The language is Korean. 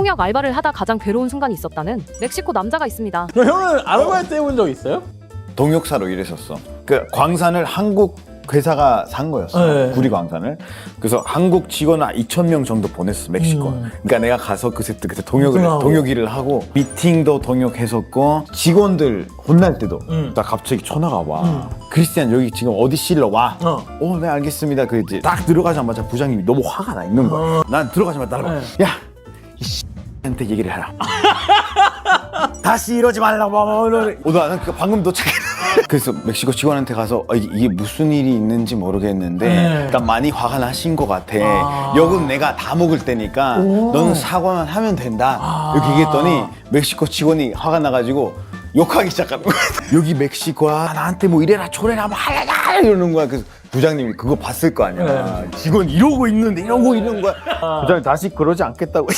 통역 알바를 하다 가장 괴로운 순간이 있었다는 멕시코 남자가 있습니다. 그럼 형은 아르바이트 해본 적 있어요? 동역사로 일했었어. 그 광산을 한국 회사가 산 거였어. 네. 구리 광산을. 그래서 한국 직원 한 2천 명 정도 보냈어 멕시코. 음. 그러니까 내가 가서 그때 그때 동역을 그럼. 동역 일을 하고 미팅도 동역했었고 직원들 혼날 때도 음. 나 갑자기 전화가 와. 크리스티안 여기 지금 어디 실러 와. 어. 어, 네 알겠습니다. 그랬지. 딱 들어가자마자 부장님이 너무 화가 나 있는 거야. 난 들어가자마자 따라가. 네. 야, 이 씨한테 얘기를 해라. 다시 이러지 말라고. 어, 나그 방금 도착해. 그래서 멕시코 직원한테 가서 어, 이게, 무슨 일이 있는지 모르겠는데 네. 그러니까 많이 화가 나신 것 같아. 아. 욕은 내가 다 먹을 테니까 오. 너는 사과만 하면 된다. 아. 이렇게 얘기했더니 멕시코 직원이 화가 나가지고 욕하기 시작하는 거야. 여기 멕시코야 나한테 뭐 이래라 저래라 뭐 하래라 이러는 거야. 그래서 부장님이 그거 봤을 거 아니야. 네. 직원 이러고 있는데 이러고 있는 거야. 부장님 다시 그러지 않겠다고.